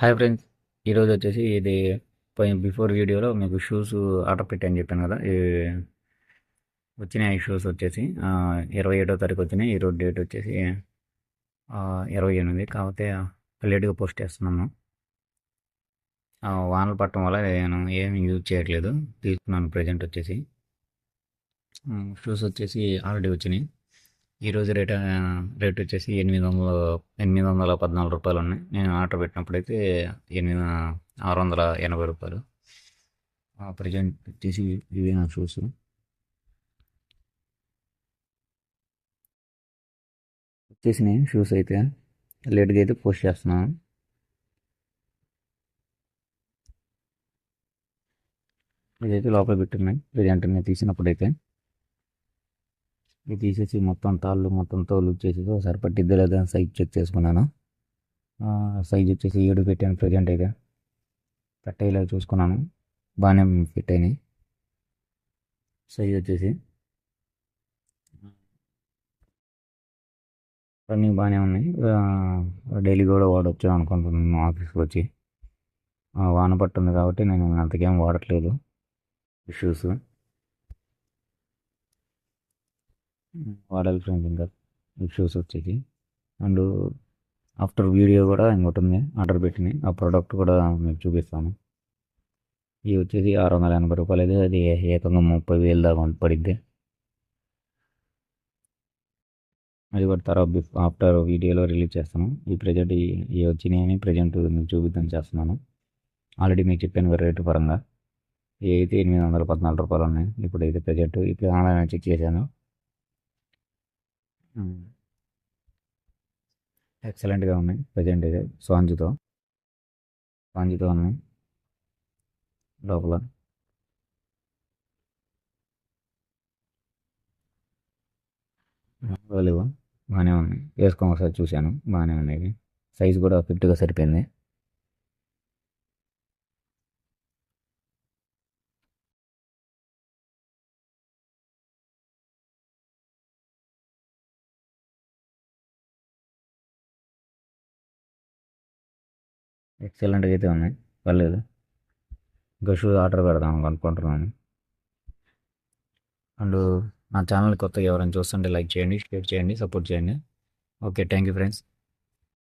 Hi friends ఈరోజు వచ్చేసి ఇది పోయిన బిఫోర్ వీడియోలో మీకు షూస్ ఆర్డర్ పెట్టాను చెప్పాను కదా. వచ్చినాయి షూస్ వచ్చేసి ఇరవై ఏడో తారీఖు వచ్చినాయి. ఈరోజు డేట్ వచ్చేసి ఇరవై ఎనిమిది. కాకపోతే లేట్గా పోస్ట్ చేస్తున్నాను. వానలు పట్టడం వల్ల నేను ఏమి యూజ్ చేయట్లేదు. తీసుకున్నాను ప్రజెంట్ వచ్చేసి. షూస్ వచ్చేసి ఆల్రెడీ వచ్చినాయి. ఈరోజు రేట్ రేట్ వచ్చేసి ఎనిమిది వందల ఎనిమిది వందల పద్నాలుగు రూపాయలు ఉన్నాయి. నేను ఆర్డర్ పెట్టినప్పుడైతే ఎనిమిది ఆరు వందల ఎనభై రూపాయలు. ప్రజెంట్ వచ్చేసి ఇవి నా షూస్. వచ్చేసినాయి షూస్ అయితే. లేట్గా అయితే పోస్ట్ చేస్తున్నాను. ఇదైతే లోపల పెట్టున్నాయి. ప్రజెంట్ నేను తీసినప్పుడైతే. ఇది తీసేసి మొత్తం తాళ్ళు మొత్తం తోలు చేసేసి ఒకసారి పట్టిద్దో లేదా సైజ్ చెక్ చేసుకున్నాను. సైజ్ వచ్చేసి ఏడు పెట్టాను ప్రజెంట్ అయితే. కట్టేలా చూసుకున్నాను. బాగానే ఫిట్ అయినాయి. సైజ్ వచ్చేసి రన్నింగ్ బాగానే ఉన్నాయి. డైలీ కూడా వాడవచ్చు అనుకుంటున్నాను ఆఫీస్కి వచ్చి. వాన పట్టుంది కాబట్టి నేను అంతకేం వాడట్లేదు. షూస్ వాడాలి ఫ్రెండ్స్ ఇంకా ఈ షూస్ అండ్ ఆఫ్టర్ వీడియో కూడా ఇంకోటి ఉంది. ఆర్డర్ పెట్టింది. ఆ ప్రోడక్ట్ కూడా మీకు చూపిస్తాను ఇది వచ్చేసి ఆరు వందల ఎనభై రూపాయలు అయితే అది ఏకంగా ముప్పై వేలు దాకా పడిద్ది. అది కూడా తర్వాత బిఫ్ ఆఫ్టర్ వీడియోలో రిలీజ్ చేస్తాను ఈ ప్రజెంట్ ఈ వచ్చినాయని ప్రజెంట్ మీకు చూపిద్దాం చేస్తున్నాను. ఆల్రెడీ మీకు చెప్పాను రేటు పరంగా. ఏ అయితే ఎనిమిది వందల పద్నాలుగు రూపాయలు ఉన్నాయి ఇప్పుడు అయితే ప్రజెంట్ ఇప్పుడు ఆన్లైన్ చెక్ చేశాను. ఎక్సలెంట్గా ఉన్నాయి. ప్రజెంట్ అయితే. స్పాంజ్తో స్పాంజితో ఉన్నాయి. లోపల. లేవు బాగానే ఉన్నాయి. వేసుకొని ఒకసారి చూశాను. బాగానే ఉన్నాయి. సైజ్ కూడా ఫిట్గా సరిపోయింది. ఎక్సలెంట్గా అయితే ఉన్నాయి. పర్లేదు. ఇంకా షూస్ ఆర్డర్ పెడదాం అనుకుంటున్నాను. అండ్ నా ఛానల్ కొత్తగా ఎవరైనా చూస్తుంటే లైక్ చేయండి షేర్ చేయండి సపోర్ట్ చేయండి. Okay thank you friends.